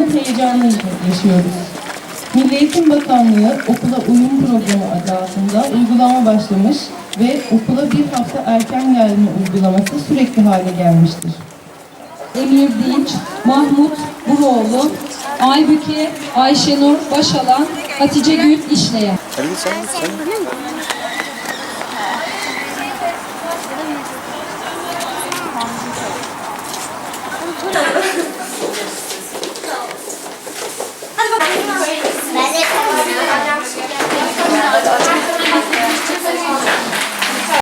anın heyecanını yaşıyoruz. Milli Eğitim Bakanlığı okula uyum programı adı altında uygulama başlamış ve okula bir hafta erken gelme uygulaması sürekli hale gelmiştir. Emir Dinç, Mahmut Buroğlu, Aybüke, Ayşenur Başalan, Hatice Gül İşleyen.